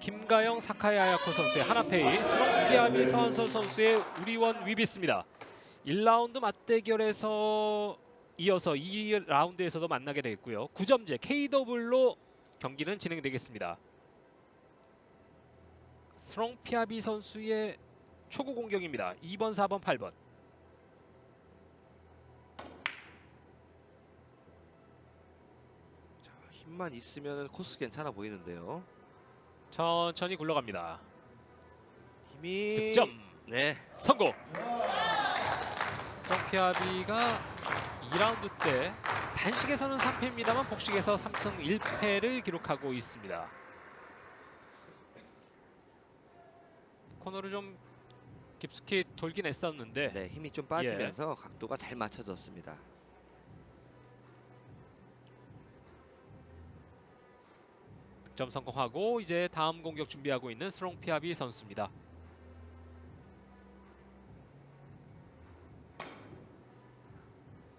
김가영 사카이 아야코 선수의 하나페이 스롱피아미 서한솔 선수의 우리원 위비스입니다. 1라운드 맞대결에서 이어서 2라운드에서도 만나게 되겠고요. 9점제 KW로 경기는 진행되겠습니다. 스롱피아비 선수의 초구 공격입니다. 2번, 4번, 8번. 자, 힘만 있으면 코스 괜찮아 보이는데요. 천천히 굴러갑니다. 힘이 득점 네. 성공. 스롱피아비가 2라운드 때 단식에서는 3패입니다만 복식에서 3승 1패를 기록하고 있습니다. 코너를 좀 깊숙이 돌긴 했었는데 네, 힘이 좀 빠지면서 각도가 잘 맞춰졌습니다. 득점 성공하고 이제 다음 공격 준비하고 있는 스롱피아비 선수입니다.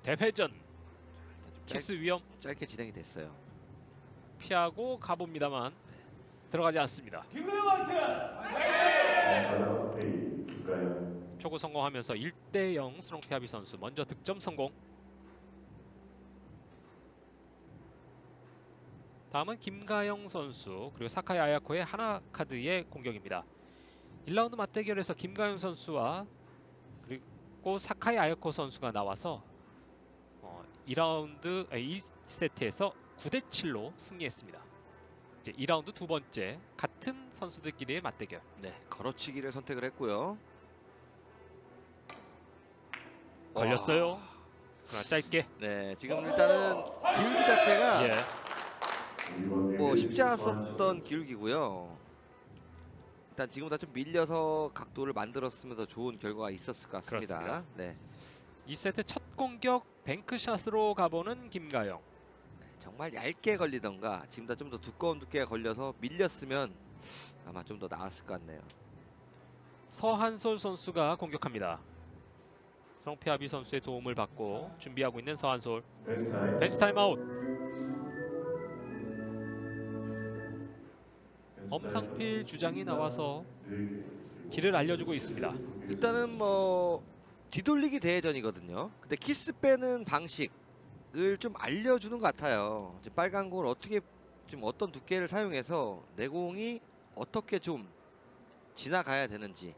대회전 키스 위험 짧, 짧게 진행이 됐어요. 피하고 가봅니다만 들어가지 않습니다. 초구 성공하면서 1대0 스롱피아비 선수 먼저 득점 성공. 다음은 김가영 선수 그리고 사카이 아야코의 하나 카드의 공격입니다. 1라운드 맞대결에서 김가영 선수와 그리고 사카이 아야코 선수가 나와서 어, 2라운드 아니, 2세트에서 9대 7로 승리했습니다. 이제 2라운드 두 번째 같은 선수들끼리의 맞대결. 네, 걸어치기를 선택을 했고요. 걸렸어요. 와, 그러나 짧게. 네, 지금 일단은 기울기 자체가 예. 뭐 쉽지 않았었던 기울기고요. 일단 지금보다 좀 밀려서 각도를 만들었으면 더 좋은 결과가 있었을 것 같습니다. 그렇습니다. 네, 2세트 첫 공격 뱅크샷으로 가보는 김가영. 정말 얇게 걸리던가 지금보다 좀 더 두꺼운 두께가 걸려서 밀렸으면 아마 좀 더 나았을 것 같네요. 서한솔 선수가 공격합니다. 성피아비 선수의 도움을 받고 준비하고 있는 서한솔. 벤치 타임 아웃. 엄상필 주장이 나와서 길을 알려주고 있습니다. 일단은 뭐 뒤돌리기 대회전이거든요. 근데 키스 빼는 방식을 좀 알려주는 것 같아요. 이제 빨간 공을 어떻게 좀 어떤 두께를 사용해서 내공이 어떻게 좀 지나가야 되는지.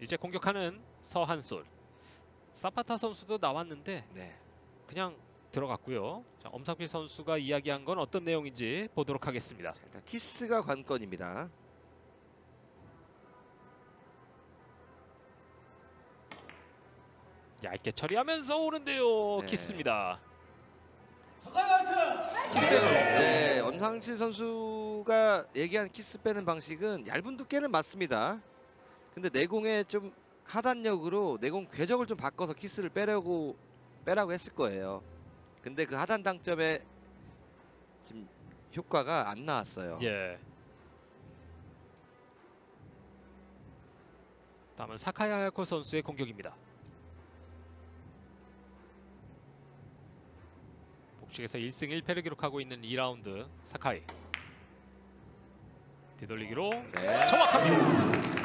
이제 공격하는 서한솔. 사파타 선수도 나왔는데 네. 그냥 들어갔고요. 자, 엄상필 선수가 이야기한 건 어떤 내용인지 보도록 하겠습니다. 자, 일단 키스가 관건입니다. 얇게 처리하면서 오는데요. 네. 키스입니다. 네, 엄상실 선수가 얘기한 키스 빼는 방식은 얇은 두께는 맞습니다. 근데 내공에 좀 하단력으로 내공 궤적을 좀 바꿔서 키스를 빼려고 빼라고 했을 거예요. 근데 그 하단 당점에 지금 효과가 안 나왔어요. 예. 다음은 사카이 하야코 선수의 공격입니다. 복식에서 1승 1패를 기록하고 있는 2라운드 사카이. 뒤돌리기로 네. 정확합니다.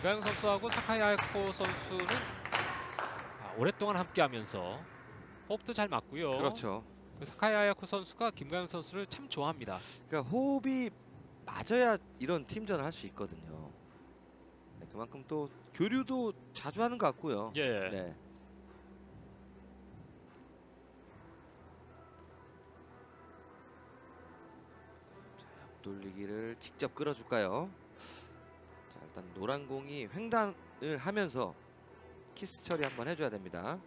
김가영 선수하고 사카이 하야코 선수는 아, 오랫동안 함께하면서 호흡도 잘 맞고요. 그렇죠. 그 사카이 하야코 선수가 김가영 선수를 참 좋아합니다. 그러니까 호흡이 맞아야 이런 팀전을 할 수 있거든요. 네, 그만큼 또 교류도 자주 하는 것 같고요. 예. 네. 자, 옆돌리기를 직접 끌어줄까요? 자, 일단 노란 공이 횡단을 하면서 키스 처리 한번 해줘야 됩니다.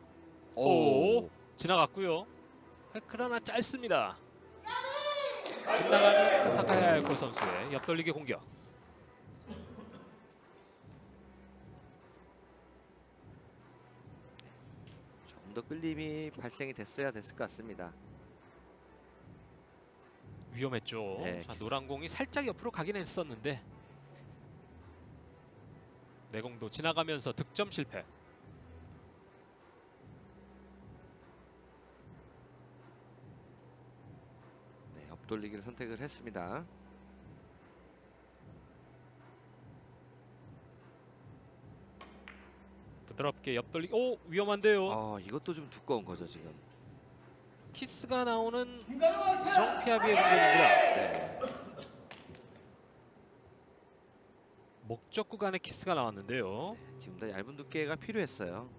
오. 지나갔고요. 획클 하나 짧습니다. 빗나가는 사카이 하야코 선수의 옆돌리기 공격. 좀 더 끌림이 발생이 됐어야 됐을 것 같습니다. 위험했죠. 네, 자. 노란 공이 살짝 옆으로 가긴 했었는데 내공도 지나가면서 득점 실패. 네, 업돌리기를 선택을 했습니다. 부드럽게 옆돌리기. 오, 위험한데요. 아, 이것도 좀 두꺼운 거죠, 지금. 키스가 나오는 성피아비의 공격입니다. 네. 목적 구간에 키스가 나왔는데요. 지금 더 얇은 두께가 필요했어요.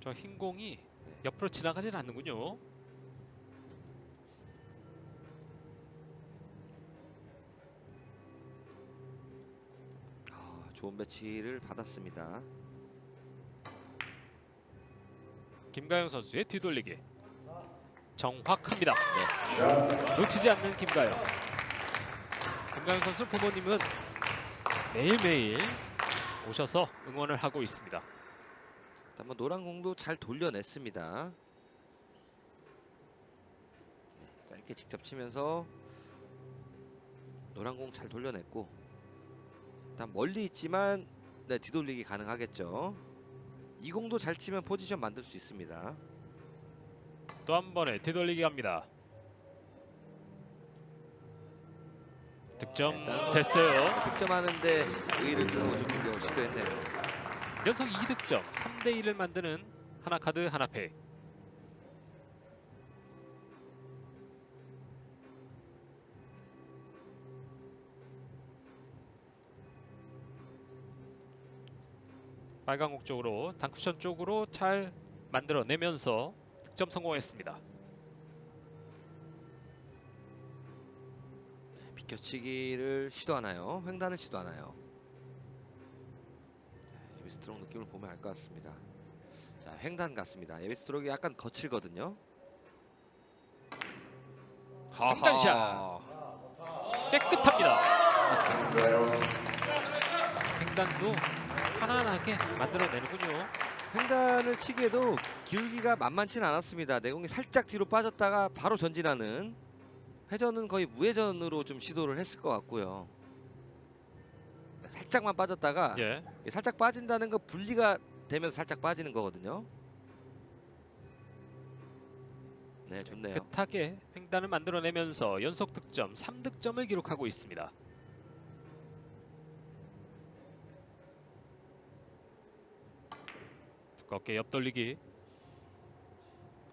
저 흰 공이 네. 옆으로 지나가질 않는군요. 아, 좋은 배치를 받았습니다. 김가영 선수의 뒤돌리기. 정확합니다. 네. 놓치지 않는 김가영. 김가영 선수 부모님은 매일매일 오셔서 응원을 하고 있습니다. 한번 노란 공도 잘 돌려냈습니다. 네, 짧게 직접 치면서 노란 공 잘 돌려냈고 일단 멀리 있지만 네, 뒤돌리기 가능하겠죠. 이 공도 잘 치면 포지션 만들 수 있습니다. 또 한 번의 뒤돌리기 갑니다. 득점 됐어요. 득점하는데 의의를 두고 좀 공격을 시도했네요. 연속 2득점, 3대 1을 만드는 하나카드 하나페이. 빨강옥 쪽으로 단쿠션 쪽으로 잘 만들어내면서 득점 성공했습니다. 비껴치기를 시도하나요? 횡단을 시도하나요? 예비스트롱 느낌을 보면 알 것 같습니다. 자, 횡단 같습니다. 예비스트롱이 약간 거칠거든요. 횡단샷. 깨끗합니다. 횡단도 편안하게 만들어내는군요. 횡단을 치기에도 기울기가 만만치는 않았습니다. 내공이 살짝 뒤로 빠졌다가 바로 전진하는 회전은 거의 무회전으로 좀 시도를 했을 것 같고요. 살짝만 빠졌다가 예. 살짝 빠진다는 거 분리가 되면서 살짝 빠지는 거거든요. 네, 좋네요. 깨끗하게 횡단을 만들어내면서 연속 득점 3득점을 기록하고 있습니다. 두껍게 옆돌리기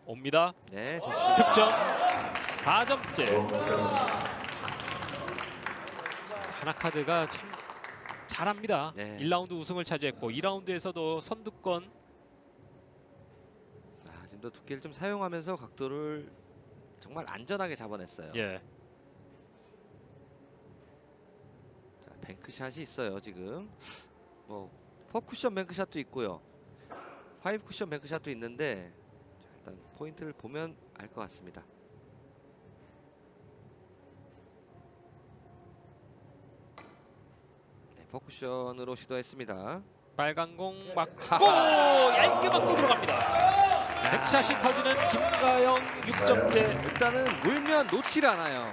옵니다. 네, 좋습니다. 득점 4점째. 하나카드가 참 잘합니다. 네. 1라운드 우승을 차지했고 2라운드에서도 선두권 아, 지금도 두께를 좀 사용하면서 각도를 정말 안전하게 잡아냈어요. 예. 자, 뱅크샷이 있어요 지금. 뭐 포쿠션 뱅크샷도 있고요. 파이브 쿠션 뱅크샷도 있는데 자, 일단 포인트를 보면 알 것 같습니다. 네, 포쿠션으로 시도했습니다. 빨간 공 맞고 얇게 맞고 들어갑니다. 백샷이 터지는 김가영 6점째 일단은 물면 놓질 않아요.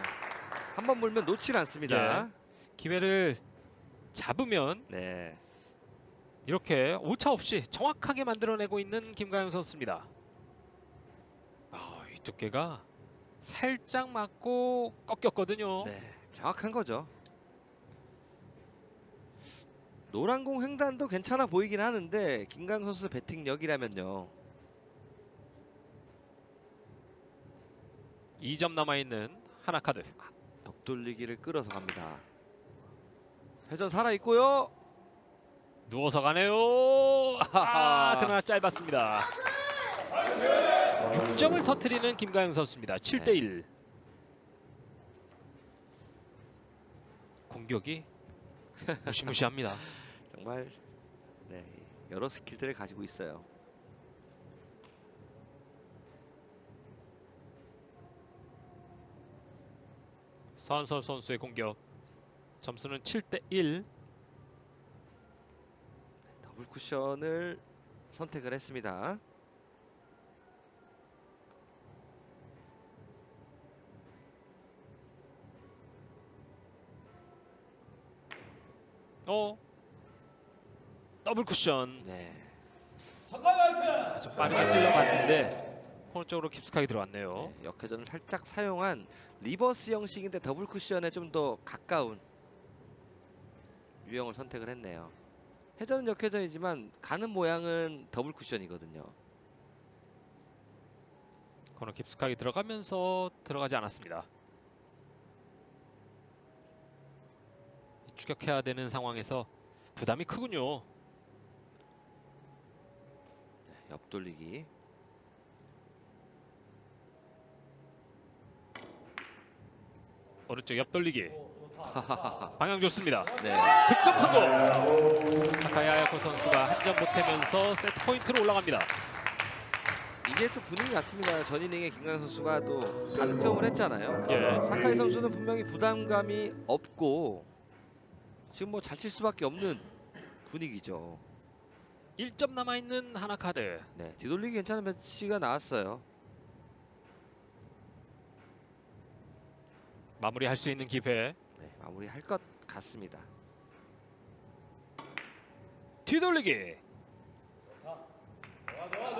한 번 물면 놓질 않습니다. 기회를 잡으면 네. 이렇게 오차 없이 정확하게 만들어내고 있는 김가영 선수입니다. 아, 이 두께가 살짝 맞고 꺾였거든요. 네, 정확한 거죠. 노란 공 횡단도 괜찮아 보이긴 하는데 김강 선수 배팅력이라면요. 2점 남아 있는 하나 카드. 옆돌리기를 끌어서 갑니다. 회전 살아 있고요. 누워서 가네요. 아, 그러나 짧았습니다. 6점을 터트리는 김가영 선수입니다. 7대 1. 공격이 무시무시합니다. 정말 네, 여러 스킬들을 가지고 있어요. 서한솔 선수의 공격. 점수는 7대 1. 더블 쿠션을 선택을 했습니다. 어. 더블 쿠션. 네. 좀 빠르게 찔러봤는데 코너 쪽으로 깊숙하게 들어왔네요. 네, 역회전을 살짝 사용한 리버스 형식인데 더블 쿠션에 좀 더 가까운 유형을 선택을 했네요. 회전은 역회전이지만 가는 모양은 더블 쿠션이거든요. 코너 깊숙하게 들어가면서 들어가지 않았습니다. 추격해야 되는 상황에서 부담이 크군요. 네, 옆돌리기. 오른쪽 옆 돌리기. 방향 좋습니다. 네. 득점 성공. 사카이 아야코 선수가 한 점 보태면서 세트 포인트로 올라갑니다. 이게 또 분위기 같습니다. 전 이닝에 김광현 선수가 또 가득점을 했잖아요. 예. 사카이 선수는 분명히 부담감이 없고 지금 뭐 잘 칠 수밖에 없는 분위기죠. 1점 남아 있는 하나 카드. 네, 뒤돌리기 괜찮은 배치가 나왔어요. 마무리할 수 있는 기회. 네, 마무리할 것 같습니다. 뒤돌리기.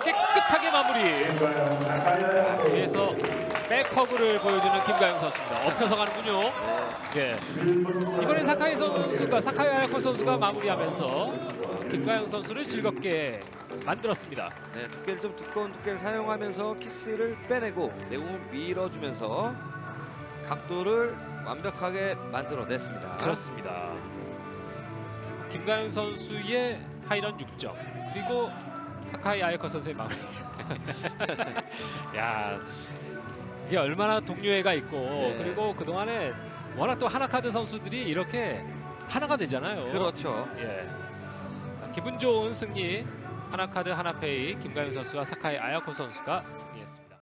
깨끗하게 마무리. 백허그를 보여주는 김가영 선수입니다. 엎혀서 가는군요. 예. 이번에 사카이 선수가 사카이 아야코 선수가 마무리하면서 김가영 선수를 즐겁게 만들었습니다. 네, 두께를 좀 두꺼운 두께를 사용하면서 키스를 빼내고 내공을 밀어주면서 각도를 완벽하게 만들어냈습니다. 그렇습니다. 김가영 선수의 하이런 6점 그리고 사카이 아야코 선수의 마무리. 야 이게 얼마나 동료애가 있고 네. 그리고 그 동안에 워낙 또 하나카드 선수들이 이렇게 하나가 되잖아요. 그렇죠. 예. 기분 좋은 승리 하나카드 하나페이 김가영 선수와 사카이 아야코 선수가 승리했습니다.